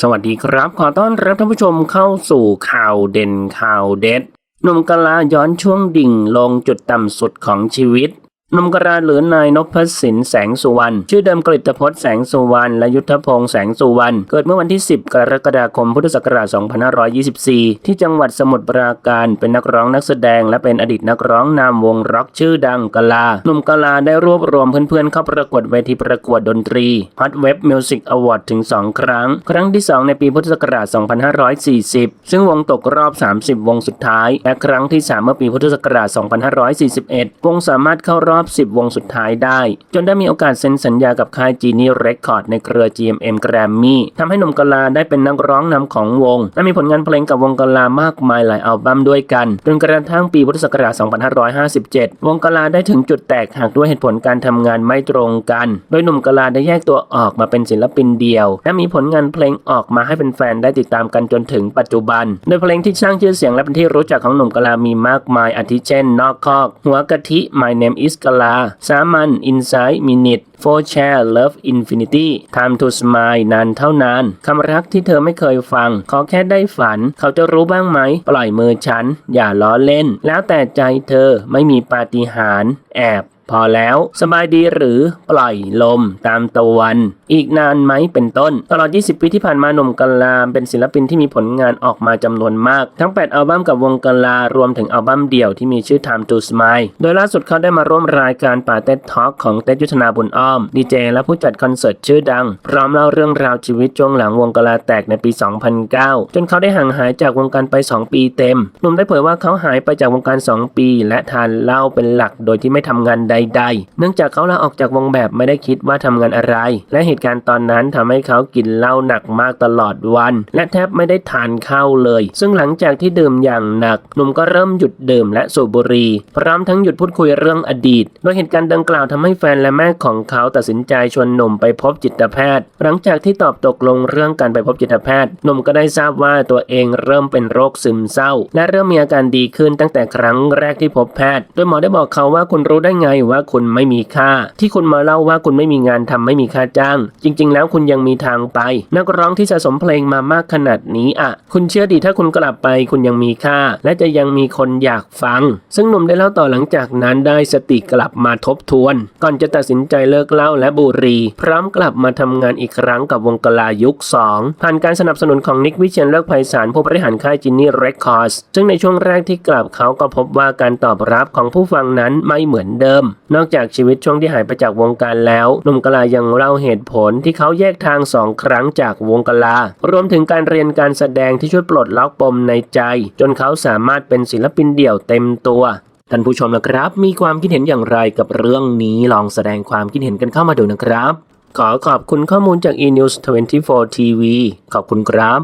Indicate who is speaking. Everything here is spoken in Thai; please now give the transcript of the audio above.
Speaker 1: สวัสดีครับ ขอต้อนรับท่านผู้ชมเข้าสู่ข่าวเด่นข่าวเด็ดหนุ่มกะลาย้อนช่วงดิ่งลงจุดต่ำสุดของชีวิต นุ่มกะลาหรือนายนพสินแสงสุวรรณชื่อเดิมกฤตพจน์แสงสุวรรณและยุทธพงษ์แสงสุวรรณเกิดเมื่อวันที่ 10 กรกฎาคมพุทธศักราช 2524 ที่จังหวัดสมุทรปราการเป็นนักร้องนักแสดง และเป็นอดีตนักร้องนามวงร็อกชื่อดังกะลาหนุ่มกะลาได้รวบรวมเพื่อนๆเข้าประกวดเวทีประกวดดนตรี Hot Web Music Award ถึง 2 ครั้ง ครั้งที่ 2 ในปีพุทธศักราช 2540 ซึ่งวงตกรอบ 30 วงสุดท้าย และครั้งที่ 3 เมื่อปีพุทธศักราช 2541 วงสามารถเข้ารอบอบ 10 วงสุดท้ายได้ จนได้มีโอกาสเซ็นสัญญากับค่าย Genie Record ในเครือ GMM Grammy ทำให้หนุ่มกะลาได้เป็นนักร้องนำของวง และมีผลงานเพลงกับวงกะลามากมายหลายอัลบั้มด้วยกันจนกระทั่งปีพุทธศักราช 2557 วงกะลาได้ถึงจุดแตกหักด้วยเหตุผลการทำงานไม่ตรงกัน โดยหนุ่มกะลาได้แยกตัวออกมาเป็นศิลปินเดียว และมีผลงานเพลงออกมาให้เป็นแฟนๆได้ติดตามกันจนถึงปัจจุบัน โดยเพลงที่สร้างชื่อเสียงและเป็นที่รู้จักของหนุ่มกะลามีมากมายอาทิเช่น นอกคอก หัวกะทิ My Name is กลา สามัญ อินไซมินิท For Share Love Infinity Time to Smile นานเท่านานคำรักที่เธอไม่เคยฟัง ขอแค่ได้ฝัน เขาจะรู้บ้างไหม ปล่อยมือฉัน อย่าล้อเล่น แล้วแต่ใจเธอไม่มีปาฏิหาริย์แอบพอแล้วสบายดีหรือปล่อยลมตามตะวัน อีกนานไหมเป็นต้น ตลอด 20 ปีที่ผ่านมาหนุ่มกะลาเป็นศิลปินที่มีผลงานออกมาจำนวนมาก ทั้ง 8 อัลบั้มกับวงกะลารวมถึงอัลบั้มเดี่ยวที่มีชื่อ Time to Smile โดยล่าสุดเขาได้มาร่วมรายการป่าเต็ดท็อกของเต็ดยุทธนาบุญอ้ออม ดีเจและผู้จัดคอนเสิร์ตชื่อดัง พร้อมเล่าเรื่องราวชีวิตช่วงหลังวงกะลาแตกในปี 2009 จนเขาได้ห่างหายจากวงการไป 2 ปีเต็ม หนุ่มได้เผยว่าเขาหายไปจากวงการ 2 ปี และทานเหล้าเป็นหลักโดยที่ไม่ทำงานใด ๆ เนื่องจากเขาลาออกจากวงแบบไม่ได้คิดว่าทำงานอะไร และเหตุการณ์ตอนนั้นทำให้เขากินเหล้าหนักมากตลอดวัน และแทบไม่ได้ทานข้าวเลย ซึ่งหลังจากที่ดื่มอย่างหนัก หนุ่มก็เริ่มหยุดดื่มและสูบบุหรี่พร้อมทั้งหยุดพูดคุยเรื่องอดีต โดยเหตุการณ์ดังกล่าวทำให้แฟนและแม่ของเขาขาตัดสินใจชวนหนุ่มไปพบจิตแพทย์ หลังจากที่ตอบตกลงเรื่องการไปพบจิตแพทย์ หนุ่มก็ได้ทราบว่าตัวเองเริ่มเป็นโรคซึมเศร้า และเริ่มมีอาการดีขึ้นตั้งแต่ครั้งแรกที่พบแพทย์ โดยหมอได้บอกเขาว่าคุณรู้ได้ไงว่าคุณไม่มีค่า ที่คุณมาเล่าว่าคุณไม่มีงานทำไม่มีค่าจ้าง จริง ๆ แล้วคุณยังมีทางไป นักร้องที่สะสมเพลงมามากขนาดนี้อะ คุณเชื่อดีถ้าคุณกลับไปคุณยังมีค่า และจะยังมีคนอยากฟัง ซึ่งหนุ่มได้เล่าต่อหลังจากนั้นได้สติกลับมาทบทวน ก่อนจะตัดสินใจเลิกเหล้าและบุหรี่ พร้อมกลับมาทำงานอีกครั้งกับวงกลายุค 2 ผ่านการสนับสนุนของนิกวิเชียนเลิกไพศาลผู้บริหารค่ายจินนี่เรคคอร์สซึ่งในช่วงแรกที่กลับเขาก็พบว่าการตอบรับของผู้ฟังนั้นไม่เหมือนเดิม นอกจากชีวิตช่วงที่หายไปจากวงการแล้วหนุ่มกลายังเล่าเหตุผลที่เขาแยกทางสองครั้งจากวงกลารวมถึงการเรียนการแสดงที่ช่วยปลดล็อกปมในใจ จนเขาสามารถเป็นศิลปินเดี่ยวเต็มตัว ท่านผู้ชมนะครับ มีความคิดเห็นอย่างไรกับเรื่องนี้ลองแสดงความคิดเห็นกันเข้ามาดูนะครับ ขอขอบคุณข้อมูลจาก eNews 24 TV ขอบคุณครับ